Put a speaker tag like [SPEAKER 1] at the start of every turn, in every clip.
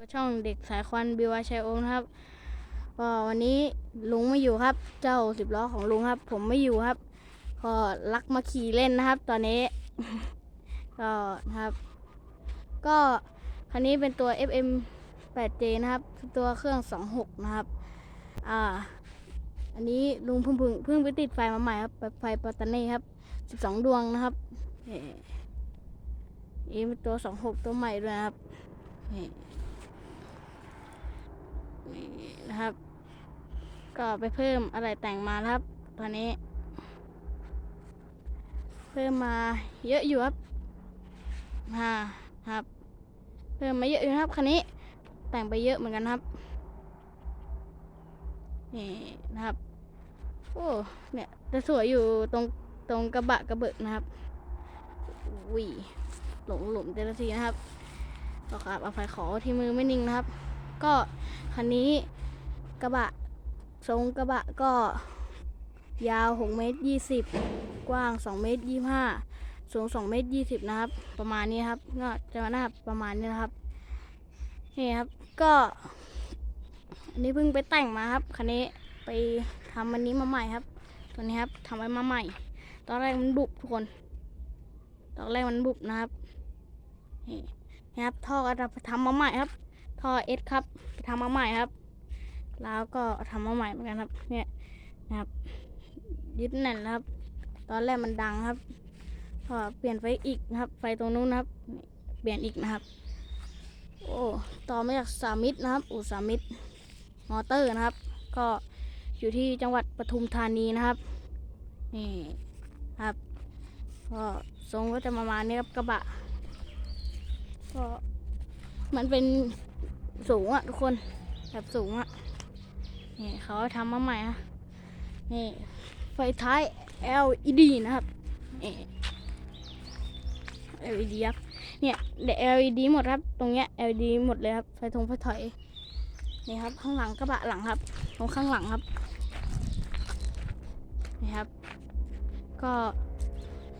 [SPEAKER 1] ก็ช่องเด็กสายควันบิวาชัยโอมนะครับก็วันนี้ลุงไม่อยู่ครับ เจ้าสิบล้อของลุงครับ ผมไม่อยู่ครับก็ลักมาขี่เล่นนะครับ ตอนนี้ ก็นะครับ ก็คันนี้เป็นตัว FM 8J นะครับ ตัวเครื่อง 26 นะครับอ่าอันนี้ลุงเพิ่งเพิ่งเพิ่งไปติดไฟมาใหม่ครับไฟปัตตานีครับ 12 ดวงนะครับนี่นี่เป็นตัว 26 ตัวใหม่ด้วยนะครับนี่ นี่นะครับ ก็ไปเพิ่มอะไรแต่งมาครับ ตอนนี้ เพิ่มมาเยอะอยู่ครับฮ่าครับ เพิ่มมาเยอะอยู่ครับคันนี้ แต่งไปเยอะเหมือนกันครับนี่นะครับ โอ้เนี่ยจะสวยอยู่ตรงตรงกระบะกระเบิดนะครับวิหลงหลุมเจลทีนะครับก็ครับเอาไฟขอที่มือไม่นิ่งนะครับ ก็คันนี้กระบะทรงกระบะก็ ยาว6เมตร20 กว้าง2เมตร25 สูง2เมตร20 นะครับ ประมาณนี้ครับก็จะมาหน้าประมาณนี้นะครับนี่ครับก็อันนี้เพิ่งไปแต่งมาครับคันนี้ไปทำอันนี้มาใหม่ครับ ตัวนี้ครับทำไว้มาใหม่ ตอนแรกมันบุบทุกคน ตอนแรกมันบุบนะครับนี่นะครับท่อก็จะทำมาใหม่ครับ ท่อเอสครับทำมาใหม่ครับ แล้วก็ทำมาใหม่เหมือนกันครับ เนี่ยนะครับ ยึดแน่นครับ ตอนแรกมันดังครับพอเปลี่ยนไฟอีกนะครับ ไฟตรงนู้นนะครับ เปลี่ยนอีกนะครับ โอ้ต่อมาจากสามิตรนะครับอู่สามิตรมอเตอร์นะครับ ก็อยู่ที่จังหวัดปทุมธานีนะครับนี่ครับก็ทรงก็จะประมาณนี้ครับกระบะก็มันเป็น สูงอะทุกคนแบบสูงอะนี่เขาทำมาใหม่อะนี่ไฟท้าย LED นะครับนี่ LED ครับเนี่ยเดี๋ยว LED หมดครับ ตรงเนี้ย LED หมดเลยครับไฟทงไฟถอยนี่ครับ ข้างหลังกระบะหลังครับ ตรงข้างหลังครับนี่ครับ ก็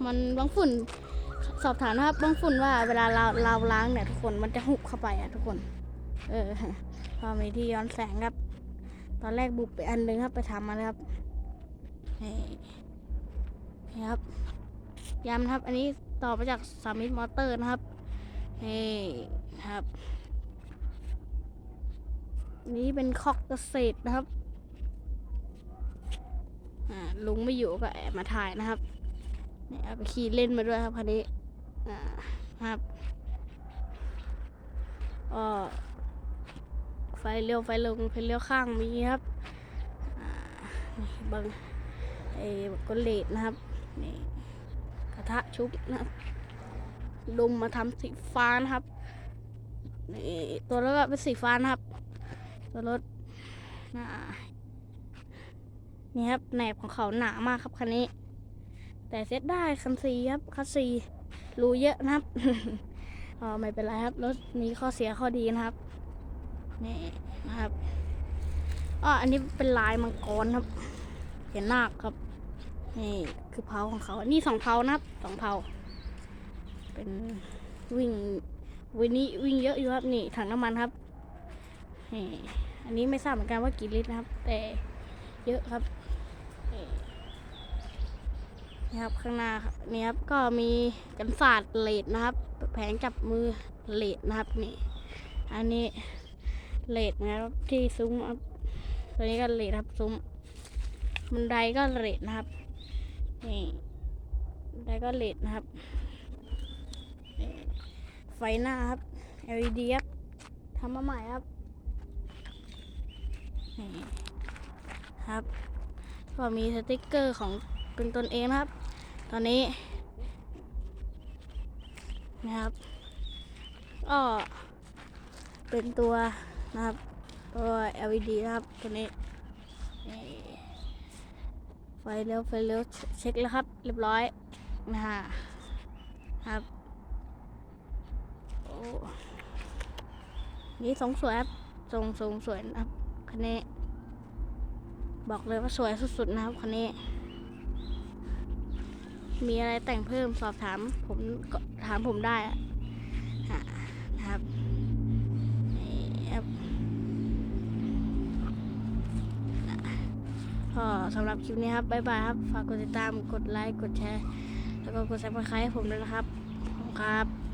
[SPEAKER 1] มันบางฝุ่นสอบถามนะครับบางฝุ่นว่าเวลาเราเราล้างเนี่ยทุกคนมันจะหุบเข้าไปอะทุกคน เออพอมีที่ย้อนแสงครับ ตอนแรกบุบไปอันหนึงครับไปทำมาแล้วครับนี่ครับย้ำครับ อันนี้ต่อมาจากสามิตมอเตอร์นะครับนี่ครับ นี่เป็นคอกเกษตรนะครับอ่าลุงไม่อยู่ก็แอบมาถ่ายนะครับนี่เอาไปขี่เล่นมาด้วยครับคันนี้ อ่า ครับ ก็ ไฟเลี้ยวไฟลงไฟเลี้ยวข้างมีครับอ่านี่บังไอ้กลเลดนะครับนี่กระทะชุบนะครับดุมมาทำสีฟ้านะครับนี่ตัวรถก็เป็นสีฟ้านะครับ ตัวรถอ่านี่ครับแหนบของเขาหนามากครับคันนี้ แต่เซ็ตได้คันซีครับคันซีรูเยอะนะครับอ๋อไม่เป็นไรครับรถมีข้อเสียข้อดีนะครับ นี่นะครับอ๋ออันนี้เป็นลายมังกรครับ เห็นนาคครับ นี่คือเพาของเขา นี่สองเพานะครับสองเพาเป็นวิ่งวันนี้วิ่งเยอะอยู่ครับนี่ถังน้ำมันครับนี่อันนี้ไม่ทราบเหมือนกันว่ากี่ลิตรนะครับ แต่เยอะครับนี่นี่ครับข้างหน้าครับนี่ครับก็มีกันศาสตร์เลดนะครับ แผงจับมือเลดนะครับนี่ อันนี้ เลดนะครับที่ซุ้มครับตัวนี้ก็เลดครับซุ้มบันไดก็เลดนะครับนี่บันไดก็เลดนะครับ ไฟหน้าครับ LED ครับทำมาใหม่ครับครับ ก็มีสติกเกอร์ของเป็นตนเองนะครับ ตอนนี้นะครับก็เป็นตัว นะครับตัว LED ครับตัวนี้ไฟเลี้ยวไฟเลี้ยวเช็คแล้วครับ เรียบร้อยนะฮะครับโอ้นี่ทรงสวยครับทรงทรงสวยนะครับคันนี้ บอกเลยว่าสวยสุดๆนะครับคันนี้ มีอะไรแต่งเพิ่มสอบถามผมถามผมได้ ก็สำหรับคลิปนี้ครับบ๊ายบายครับ ฝากกดติดตาม กดไลค์ กดแชร์ แล้วก็กดซับสไครต์ให้ผมด้วยนะครับขอบคุณครับ